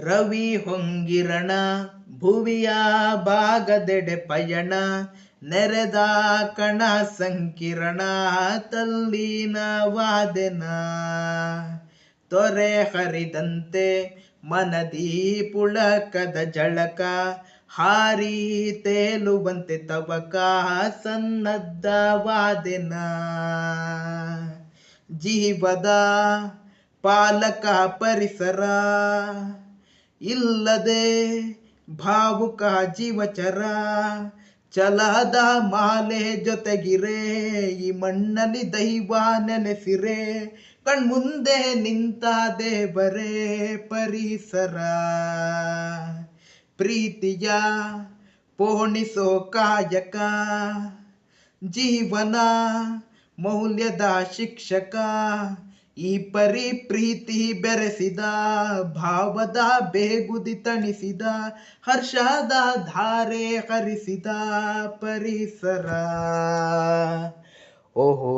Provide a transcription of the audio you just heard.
ರವಿ ಹೊಂಗಿರಣ, ಭುವಿಯ ಭಾಗದೆಡೆ ಪಯಣ, ನೆರೆದ ಕಣ ಸಂಕಿರಣ, ತಲ್ಲಿನ ವಾದನ. ತೊರೆ ಹರಿದಂತೆ ಮನದಿ ಪುಳಕದ ಜಳಕ, ಹಾರಿ ತೇಲುವಂತೆ ತವಕ ಸನ್ನದ್ಧವಾದೆನ ಜೀವದ ಪಾಲಕ ಪರಿಸರ ಇಲ್ಲದೆ ಭಾವುಕ ಜೀವಚರ ಚಲದ ಮಾಲೆ ಜೊತೆಗಿರೆ, ಈ ಮಣ್ಣಲ್ಲಿ ದೈವ ನೆನೆಸಿರೆ ಕಣ್ಮುಂದೆ ನಿಂತ ದೇವರೇ ಪರಿಸರ. ಪ್ರೀತಿಯ ಪೋಣಿಸೋ ಕಾಯಕ, ಜೀವನ ಮೌಲ್ಯದ ಶಿಕ್ಷಕ ಈ ಪರಿ ಪ್ರೀತಿ ಬೆರೆಸಿದ ಭಾವದ ಬೇಗುದಿ ತಣಿಸಿದ ಹರ್ಷದ ಧಾರೆ ಹರಿಸಿದ ಪರಿಸರ. ಓಹೋ